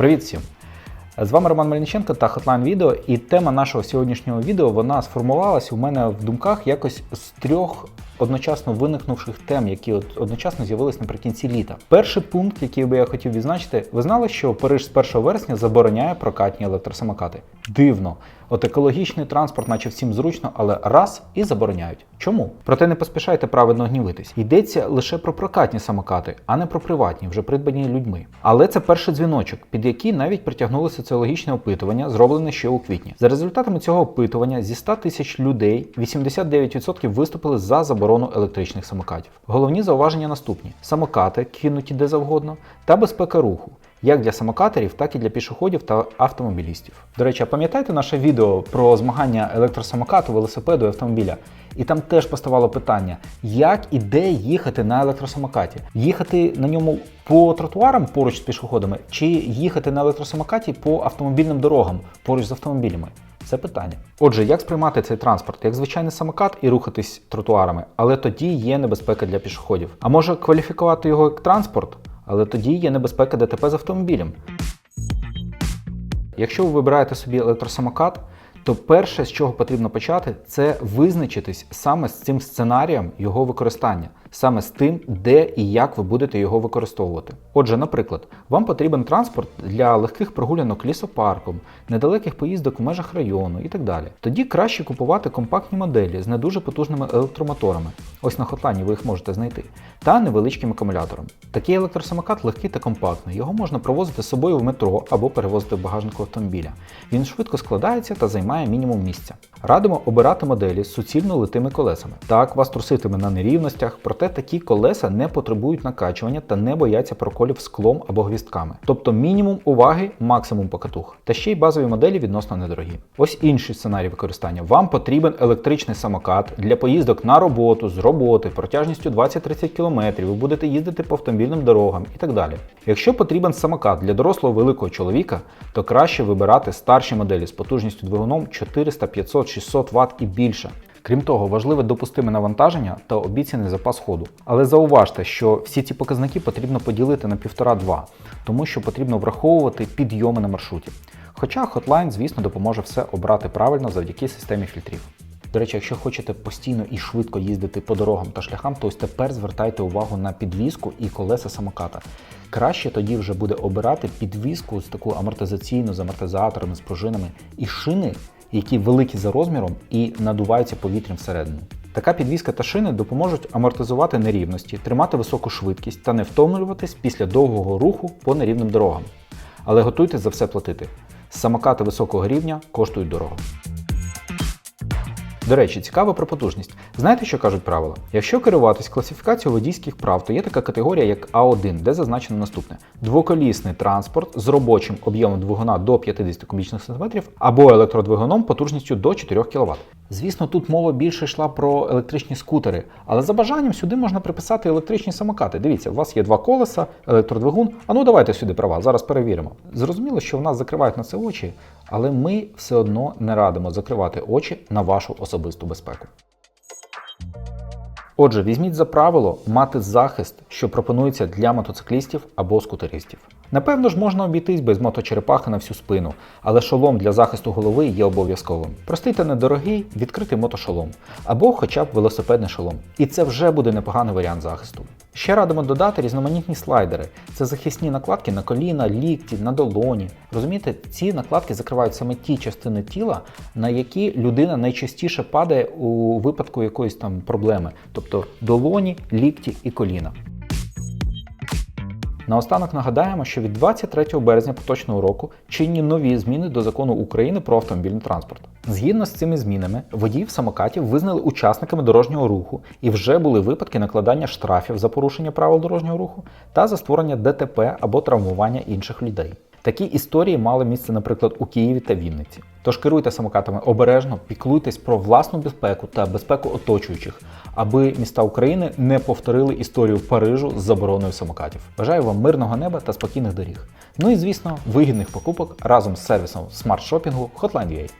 Привіт всім! З вами Роман Мельниченко та Hotline Video. І тема нашого сьогоднішнього відео вона сформувалась у мене в думках якось з трьох одночасно виникнувших тем, які от одночасно з'явились наприкінці літа. Перший пункт, який би я хотів відзначити, ви знали, що Париж з 1 вересня забороняє прокатні електросамокати. Дивно. От екологічний транспорт, наче всім зручно, але раз і забороняють. Чому? Проте не поспішайте праведно гнівитись. Йдеться лише про прокатні самокати, а не про приватні, вже придбані людьми. Але це перший дзвіночок, під який навіть притягнули соціологічне опитування, зроблене ще у квітні. За результатами цього опитування зі 100 тисяч людей 89% виступили за заборону електричних самокатів. Головні зауваження наступні: самокати, кинуті де завгодно, та безпека руху як для самокаторів, так і для пішоходів та автомобілістів. До речі, пам'ятаєте наше відео про змагання електросамокату, велосипеду і автомобіля? І там теж поставало питання, як і де їхати на електросамокаті? Їхати на ньому по тротуарам поруч з пішоходами, чи їхати на електросамокаті по автомобільним дорогам поруч з автомобілями? Це питання. Отже, як сприймати цей транспорт, як звичайний самокат і рухатись тротуарами, але тоді є небезпека для пішоходів. А може кваліфікувати його як транспорт? Але тоді є небезпека ДТП з автомобілем. Якщо ви вибираєте собі електросамокат, то перше, з чого потрібно почати, це визначитись саме з цим сценарієм його використання, саме з тим, де і як ви будете його використовувати. Отже, наприклад, вам потрібен транспорт для легких прогулянок лісопарком, недалеких поїздок в межах району і так далі. Тоді краще купувати компактні моделі з не дуже потужними електромоторами. Ось на хотлані ви їх можете знайти, та невеличким акумулятором. Такий електросамокат легкий та компактний, його можна провозити з собою в метро або перевозити в багажнику автомобіля. Він швидко складається та займає мінімум місця. Радимо обирати моделі з суцільно литими колесами. Так, вас труситиме на нерівностях, такі колеса не потребують накачування та не бояться проколів склом або гвістками. Тобто мінімум уваги, максимум покатух. Та ще й базові моделі відносно недорогі. Ось інший сценарій використання. Вам потрібен електричний самокат для поїздок на роботу, з роботи, протяжністю 20-30 км, ви будете їздити по автомобільним дорогам і так далі. Якщо потрібен самокат для дорослого великого чоловіка, то краще вибирати старші моделі з потужністю двигуном 400, 500, 600 Вт і більше. Крім того, важливе допустиме навантаження та обіцяний запас ходу. Але зауважте, що всі ці показники потрібно поділити на 1,5-2, тому що потрібно враховувати підйоми на маршруті. Хоча Hotline, звісно, допоможе все обрати правильно завдяки системі фільтрів. До речі, якщо хочете постійно і швидко їздити по дорогам та шляхам, то ось тепер звертайте увагу на підвізку і колеса самоката. Краще тоді вже буде обирати підвізку з таку амортизаційну, з амортизаторами, з пружинами і шини, які великі за розміром і надуваються повітрям всередину. Така підвізка та шини допоможуть амортизувати нерівності, тримати високу швидкість та не втомлюватись після довгого руху по нерівним дорогам. Але готуйтесь за все платити. Самокати високого рівня коштують дорого. До речі, цікаво про потужність. Знаєте, що кажуть правила? Якщо керуватись класифікацією водійських прав, то є така категорія, як А1, де зазначено наступне: двоколісний транспорт з робочим об'ємом двигуна до 50 кубічних сантиметрів або електродвигуном потужністю до 4 кВт. Звісно, тут мова більше йшла про електричні скутери, але за бажанням сюди можна приписати електричні самокати. Дивіться, у вас є два колеса, електродвигун. А ну давайте сюди права, зараз перевіримо. Зрозуміло, що в нас закривають на це очі, але ми все одно не радимо закривати очі на вашу особисту безпеку. Отже, візьміть за правило мати захист, що пропонується для мотоциклістів або скутеристів. Напевно ж, можна обійтись без моточерепахи на всю спину, але шолом для захисту голови є обов'язковим. Простий та недорогий відкритий мотошолом або хоча б велосипедний шолом. І це вже буде непоганий варіант захисту. Ще радимо додати різноманітні слайдери. Це захисні накладки на коліна, лікті, на долоні. Розумієте, ці накладки закривають саме ті частини тіла, на які людина найчастіше падає у випадку якоїсь там проблеми, тобто долоні, лікті і коліна. Наостанок нагадаємо, що від 23 березня поточного року чинні нові зміни до закону України про автомобільний транспорт. Згідно з цими змінами, водіїв самокатів визнали учасниками дорожнього руху і вже були випадки накладання штрафів за порушення правил дорожнього руху та за створення ДТП або травмування інших людей. Такі історії мали місце, наприклад, у Києві та Вінниці. Тож керуйте самокатами обережно, піклуйтесь про власну безпеку та безпеку оточуючих, аби міста України не повторили історію Парижу з забороною самокатів. Бажаю вам мирного неба та спокійних доріг. Ну і звісно, вигідних покупок разом з сервісом смарт-шопінгу Hotline.ua.